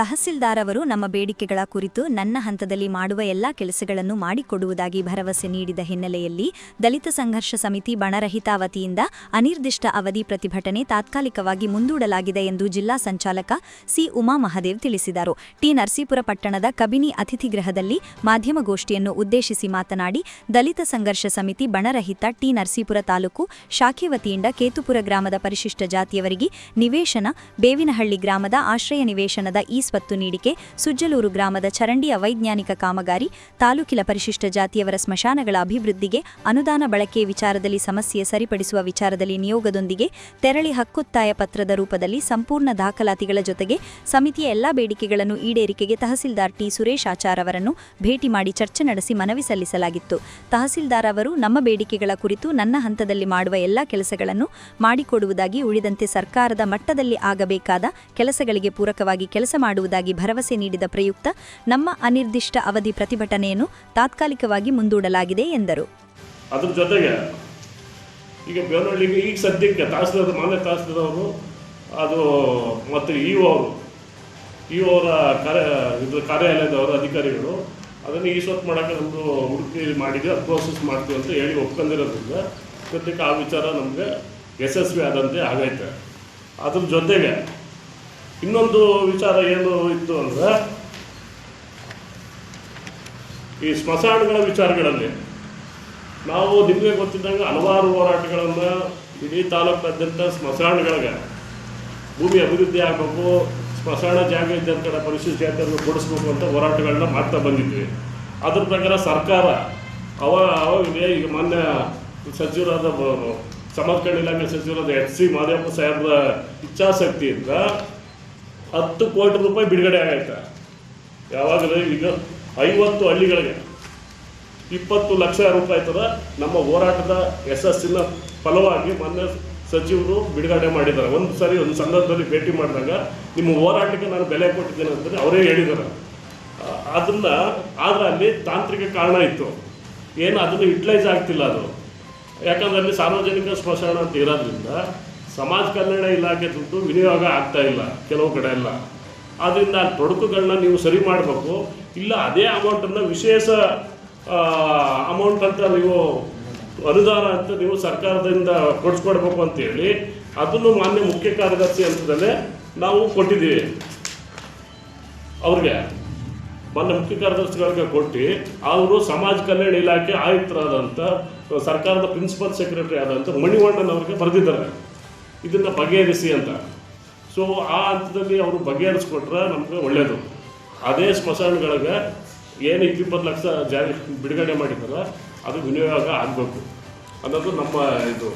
ತಹಸೀಲ್ದಾರ್ ಅವರು ನಮ್ಮ ಬೇಡಿಕೆಗಳ ಕುರಿತು ನನ್ನ ಹಂತದಲ್ಲಿ ಮಾಡುವ ಎಲ್ಲಾ ಕೆಲಸಗಳನ್ನು ಮಾಡಿಕೊಡುವುದಾಗಿ ಭರವಸೆ ನೀಡಿದ ಹಿನ್ನೆಲೆಯಲ್ಲಿ ದಲಿತ ಸಂಘರ್ಷ ಸಮಿತಿ ಬಣರಹಿತ ವತಿಯಿಂದ ಅನಿರ್ದಿಷ್ಟ ಅವಧಿ ಪ್ರತಿಭಟನೆ ತಾತ್ಕಾಲಿಕವಾಗಿ ಮುಂದೂಡಲಾಗಿದೆ ಎಂದು ಜಿಲ್ಲಾ ಸಂಚಾಲಕ ಸಿ ಉಮಾ ಮಹದೇವ್ ತಿಳಿಸಿದರು. ಟಿ ನರಸೀಪುರ ಪಟ್ಟಣದ ಕಬಿನಿ ಅತಿಥಿಗೃಹದಲ್ಲಿ ಮಾಧ್ಯಮಗೋಷ್ಠಿಯನ್ನು ಉದ್ದೇಶಿಸಿ ಮಾತನಾಡಿ, ದಲಿತ ಸಂಘರ್ಷ ಸಮಿತಿ ಬಣರಹಿತ ಟಿ ನರಸೀಪುರ ತಾಲೂಕು ಶಾಖೆ ವತಿಯಿಂದ ಕೇತುಪುರ ಗ್ರಾಮದ ಪರಿಶಿಷ್ಟ ಜಾತಿಯವರಿಗೆ ನಿವೇಶನ, ಬೇವಿನಹಳ್ಳಿ ಗ್ರಾಮದ ಆಶ್ರಯ ನಿವೇಶನದ ಈ ಸ್ವತ್ತು ನೀಡಿಕೆ, ಸುಜ್ಜಲೂರು ಗ್ರಾಮದ ಚರಂಡಿ ಅವೈಜ್ಞಾನಿಕ ಕಾಮಗಾರಿ, ತಾಲೂಕಿನ ಪರಿಶಿಷ್ಟ ಜಾತಿಯವರ ಸ್ಮಶಾನಗಳ ಅಭಿವೃದ್ಧಿಗೆ ಅನುದಾನ ಬಳಕೆ ವಿಚಾರದಲ್ಲಿ ಸಮಸ್ಯೆ ಸರಿಪಡಿಸುವ ವಿಚಾರದಲ್ಲಿ ನಿಯೋಗದೊಂದಿಗೆ ತೆರಳಿ ಹಕ್ಕೊತ್ತಾಯ ಪತ್ರದ ರೂಪದಲ್ಲಿ ಸಂಪೂರ್ಣ ದಾಖಲಾತಿಗಳ ಜೊತೆಗೆ ಸಮಿತಿಯ ಎಲ್ಲ ಬೇಡಿಕೆಗಳನ್ನು ಈಡೇರಿಕೆಗೆ ತಹಸೀಲ್ದಾರ್ ಟಿ. ಸುರೇಶ್ ಆಚಾರ್ ಅವರನ್ನು ಭೇಟಿ ಮಾಡಿ ಚರ್ಚೆ ನಡೆಸಿ ಮನವಿ ಸಲ್ಲಿಸಲಾಗಿತ್ತು. ತಹಸೀಲ್ದಾರ್ ಅವರು, ನಮ್ಮ ಬೇಡಿಕೆಗಳ ಕುರಿತು ನನ್ನ ಹಂತದಲ್ಲಿ ಮಾಡುವ ಎಲ್ಲಾ ಕೆಲಸಗಳನ್ನು ಮಾಡಿಕೊಡುವುದಾಗಿ ಉಳಿದಂತೆ ಸರ್ಕಾರದ ಮಟ್ಟದಲ್ಲಿ ಆಗಬೇಕಾದ ಕೆಲಸಗಳಿಗೆ ಪೂರಕವಾಗಿ ಕೆಲಸ ಮಾಡುವುದಾಗಿ ಭರವಸೆ ನೀಡಿದ ಪ್ರಯುಕ್ತ, ನಮ್ಮ ಅನಿರ್ದಿಷ್ಟ ಅವಧಿ ಪ್ರತಿಭಟನೆಯನ್ನು ತಾತ್ಕಾಲಿಕವಾಗಿ ಮುಂದೂಡಲಾಗಿದೆ ಎಂದರು. ಅದ್ರ ಜೊತೆಗೆ ಈಗ ಈಗ ಸದ್ಯಕ್ಕೆ ತಹಸೀಲ್ದಾರ್, ಮಾನ್ಯ ತಹಸೀಲ್ದಾರವರು, ಅದು ಮತ್ತು ಇ ಅವರು ಇ ಅವರ ಕಾರ್ಯ, ಇದು ಕಾರ್ಯಾಲಯದವರು ಅಧಿಕಾರಿಗಳು ಅದನ್ನು ಈ ಸ್ವತ್ತು ಮಾಡೋಕ್ಕೆ ನಮ್ಮದು ಹುಡುಕಿ ಮಾಡಿದ್ವಿ ಪ್ರೋಸೆಸ್ ಮಾಡ್ತೀವಿ ಅಂತ ಹೇಳಿ ಒಪ್ಕೊಂಡಿರೋದ್ರಿಂದ ಸದ್ಯಕ್ಕೆ ಆ ವಿಚಾರ ನಮಗೆ ಯಶಸ್ವಿ ಆದಂತೆ ಆಗೈತೆ. ಅದ್ರ ಜೊತೆಗೆ ಇನ್ನೊಂದು ವಿಚಾರ ಏನು ಇತ್ತು ಅಂದರೆ, ಈ ಸ್ಮಶಾನಗಳ ವಿಚಾರಗಳಲ್ಲಿ ನಾವು ನಿಮಗೆ ಗೊತ್ತಿದ್ದಂಗೆ ಹಲವಾರು ಹೋರಾಟಗಳನ್ನು ಇಡೀ ತಾಲೂಕಾದ್ಯಂತ ಸ್ಮಶಾನಗಳಿಗೆ ಭೂಮಿ ಅಭಿವೃದ್ಧಿ ಆಗಬೇಕು, ಸ್ಮಶಾನ ಜಾಗ ಇದ್ದಂಥ ಪರಿಶಿಷ್ಟ ಜಾತಿಯನ್ನು ಕೊಡಿಸ್ಬೇಕು ಅಂತ ಹೋರಾಟಗಳನ್ನ ಮಾಡ್ತಾ ಬಂದಿದ್ವಿ. ಅದ್ರ ಪ್ರಕಾರ ಸರ್ಕಾರ ಅವ ಅವಾಗಲೇ ಈಗ ಮೊನ್ನೆ ಸಚಿವರಾದ ಸಮಾಜ ಕಲ್ಯಾಣ ಇಲಾಖೆ ಸಚಿವರಾದ ಎಚ್ ಸಿ ಮಾದೇವಪ್ಪ ಸಾಹೇಬ್ರ ಇಚ್ಛಾಶಕ್ತಿಯಿಂದ ಹತ್ತು ಕೋಟಿ ರೂಪಾಯಿ ಬಿಡುಗಡೆ ಆಗೈತೆ ಯಾವಾಗಲೂ ಈಗ ಐವತ್ತು ಹಳ್ಳಿಗಳಿಗೆ ಇಪ್ಪತ್ತು ಲಕ್ಷ ರೂಪಾಯಿ ಥರ ನಮ್ಮ ಹೋರಾಟದ ಯಶಸ್ಸಿನ ಫಲವಾಗಿ ಮೊನ್ನೆ ಸಚಿವರು ಬಿಡುಗಡೆ ಮಾಡಿದ್ದಾರೆ. ಒಂದು ಸಾರಿ ಒಂದು ಸಂದರ್ಭದಲ್ಲಿ ಭೇಟಿ ಮಾಡಿದಾಗ ನಿಮ್ಮ ಹೋರಾಟಕ್ಕೆ ನಾನು ಬೆಲೆ ಕೊಟ್ಟಿದ್ದೇನೆ ಅಂತಂದರೆ ಅವರೇ ಹೇಳಿದ್ದಾರೆ. ಅದನ್ನು ಆದರೆ ಅಲ್ಲಿ ತಾಂತ್ರಿಕ ಕಾರಣ ಇತ್ತು. ಏನು ಅದನ್ನು ಯುಟಿಲೈಸ್ ಆಗ್ತಿಲ್ಲ ಅದು. ಯಾಕಂದ್ರೆ ಅಲ್ಲಿ ಸಾರ್ವಜನಿಕ ಸ್ಮಶಾನ ಅಂತ ಇರೋದ್ರಿಂದ ಸಮಾಜ ಕಲ್ಯಾಣ ಇಲಾಖೆ ದುಡ್ಡು ವಿನಿಯೋಗ ಆಗ್ತಾ ಇಲ್ಲ ಕೆಲವು ಕಡೆ ಎಲ್ಲ. ಆದ್ದರಿಂದ ಆ ತೊಡಕುಗಳನ್ನ ನೀವು ಸರಿ ಮಾಡಬೇಕು. ಇಲ್ಲ, ಅದೇ ಅಮೌಂಟನ್ನು ವಿಶೇಷ ಅಮೌಂಟ್ ಅಂತ ನೀವು ಅನುದಾನ ಅಂತ ನೀವು ಸರ್ಕಾರದಿಂದ ಕೊಡಿಸ್ಕೊಡ್ಬೇಕು ಅಂತೇಳಿ ಅದನ್ನು ಮಾನ್ಯ ಮುಖ್ಯ ಕಾರ್ಯದರ್ಶಿ ಹಂತದಲ್ಲೇ ನಾವು ಕೊಟ್ಟಿದ್ದೀವಿ. ಅವ್ರಿಗೆ ಮೊನ್ನೆ ಮುಖ್ಯ ಕಾರ್ಯದರ್ಶಿಗಳಿಗೆ ಕೊಟ್ಟು ಅವರು ಸಮಾಜ ಕಲ್ಯಾಣ ಇಲಾಖೆ ಆಯುಕ್ತರಾದಂಥ, ಸರ್ಕಾರದ ಪ್ರಿನ್ಸಿಪಲ್ ಸೆಕ್ರೆಟರಿ ಆದಂಥ ಮಣಿವಣ್ಣನ್ ಅವ್ರಿಗೆ ಬರೆದಿದ್ದಾರೆ. ಇದನ್ನು ಬಗೆಹರಿಸಿ ಅಂತ. ಸೊ ಆ ಹಂತದಲ್ಲಿ ಅವರು ಬಗೆಹರಿಸ್ಕೊಟ್ರೆ ನಮಗೆ ಒಳ್ಳೆಯದು ಅದೇ ಸ್ಮಶಾನಗಳಿಗೆ ಏನು ಇಪ್ಪತ್ತು ಲಕ್ಷ ಜಾರಿ ಬಿಡುಗಡೆ ಮಾಡಿದಾರೆ ಅದು ವಿನಿಯೋಗ ಆಗಬೇಕು. ಅನ್ನೋದು ನಮ್ಮ ಇದು.